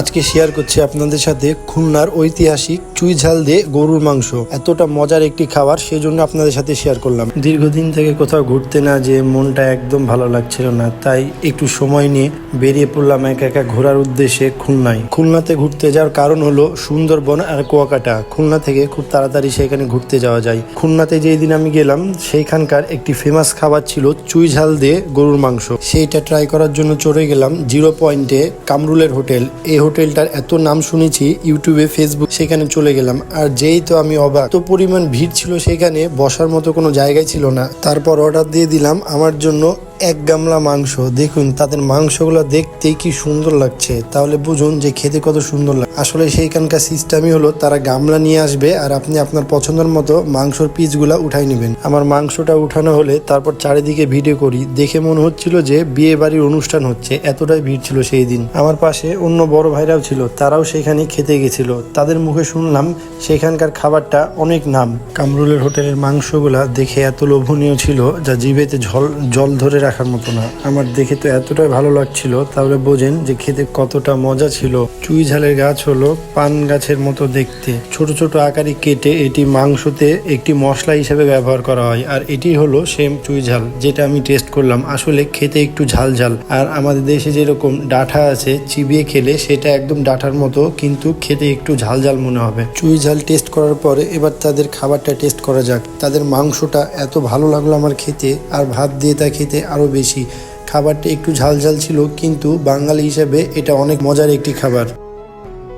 আজকে শেয়ার করছি আপনাদের সাথে খুলনার ঐতিহাসিক চুই ঝাল দিয়ে গরুর মাংস। এতটা মজার একটি খাবার সেই জন্য আপনাদের সাথে শেয়ার করলাম। দীর্ঘদিন থেকে কোথাও ঘুরতে না যে মনটা একদম ভালো লাগছিল না, তাই একটু সময় নিয়ে বেরিয়ে পড়লাম একা একা ঘোরার উদ্দেশ্যে খুলনায়। খুলনাতে ঘুরতে যাওয়ার কারণ হলো সুন্দরবন আর কুয়াকাটা। খুলনা থেকে খুব তাড়াতাড়ি সেখানে ঘুরতে যাওয়া যায়। খুলনাতে যেই দিন আমি গেলাম, সেইখানকার একটি ফেমাস খাবার ছিল চুই ঝাল দিয়ে গরুর মাংস। সেইটা ট্রাই করার জন্য চড়ে গেলাম জিরো পয়েন্টে কামরুলের হোটেল। এই হোটেলটার এত নাম শুনেছি, ইউটিউবে ফেসবুক সেখানে চলে গেলাম। আর যেই তো আমি অবাক তো পরিমাণ ভিড় ছিল সেখানে বসার মতো কোনো জায়গায় ছিল না। তারপর অর্ডার দিয়ে দিলাম, আমার জন্য এক গামলা মাংস, দেখুন তাদের মাংসগুলো দেখতেই কি সুন্দর লাগছে। তাহলে বুঝুন যে খেতে কত সুন্দর লাগে আসলে সেইখানকার সিস্টেমই হলো, তারা গামলা নিয়ে আসবে আর আপনি আপনার পছন্দের মতো মাংসর পিসগুলা উঠাই নেবেন। আমার মাংসটা উঠানো হলে তারপর চারিদিকে ভিডিও করি, দেখে মনে হচ্ছিল যে বিয়ে বাড়ির অনুষ্ঠান হচ্ছে, এতটাই ভিড় ছিল সেই দিন। আমার পাশে অন্য বড় ভাইরাও ছিল, তারাও সেখানে খেতে গেছিল। তাদের মুখে শুনলাম সেখানকার খাবারটা অনেক নাম। কামরুলের হোটেলের মাংসগুলা দেখে এত লোভনীয় ছিল যা জিভেতে ঝল জল ধরে রাখার মতো না। আমার দেখে তো এতটাই ভালো লাগছিল, তাহলে বোঝেন যে খেতে কতটা মজা ছিল। চুই ঝালের গাছ হলো পান গাছের মতো দেখতে। ছোট ছোট আকারে কেটে এটি মাংসতে একটি মশলা হিসেবে ব্যবহার করা হয়, আর এটি হলো সেম চুই ঝাল, যেটা আমি টেস্ট করলাম। আসলে খেতে একটু ঝাল ঝাল। আর আমাদের দেশে যেরকম ডাঁঠা আছে, চিবিয়ে খেলে সেটা একদম ডাঁঠার মতো, কিন্তু খেতে একটু ঝাল ঝাল মনে হবে। চুই ঝাল টেস্ট করার পরে এবার তাদের খাবারটা টেস্ট করা যাক। তাদের মাংসটা এত ভালো লাগল আমার খেতে, আর ভাত দিয়ে তা খেতে আরও বেশি। খাবারটা একটু ঝালঝাল ঝাল ছিল, কিন্তু বাঙালি হিসেবে এটা অনেক মজার একটি খাবার।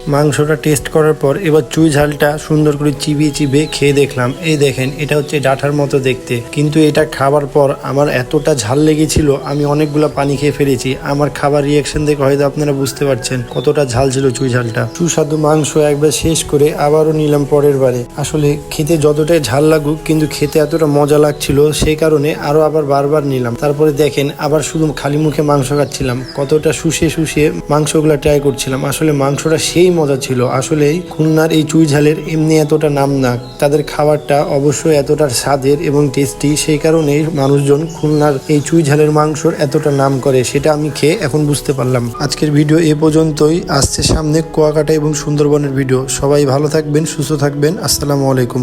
মাংসটা টেস্ট করার পর এবার চুই ঝালটা সুন্দর করে চিবিয়ে চিবিয়ে খেয়ে দেখলাম। এই দেখেন, এটা হচ্ছে ডাঁঠার মতো দেখতে। কিন্তু এটা খাবার পর আমার এতটা ঝাল লেগেছিল, আমি অনেকগুলো পানি খেয়ে ফেলেছি। আমার খাবার রিয়াকশন দেখে হয়তো আপনারা বুঝতে পারছেন কতটা ঝাল ছিল চুই ঝালটা। সুস্বাদু মাংস একবার শেষ করে আবারও নিলাম পরের বারে। আসলে খেতে যতটাই ঝাল লাগুক, কিন্তু খেতে এতটা মজা লাগছিল, সেই কারণে আরও আবার বারবার নিলাম। তারপরে দেখেন, আবার শুধু খালি মুখে মাংস খাচ্ছিলাম। কতটা শুষে শুষে মাংসগুলো ট্রাই করছিলাম। আসলে মাংসটা সেই মজা ছিল। আসলেই খুলনার এই চুই ঝালের এমনি এতটা নাম না তাদের খাবারটা অবশ্যই এতটা স্বাদের এবং টেস্টি, সেই কারণে মানুষজন খুলনার এই চুই ঝালের মাংসর এতটা নাম করে, সেটা আমি খেয়ে এখন বুঝতে পারলাম। আজকের ভিডিও এ পর্যন্তই। আসছে সামনে কুয়াকাটা এবং সুন্দরবনের ভিডিও। সবাই ভালো থাকবেন, সুস্থ থাকবেন। আসসালামু আলাইকুম।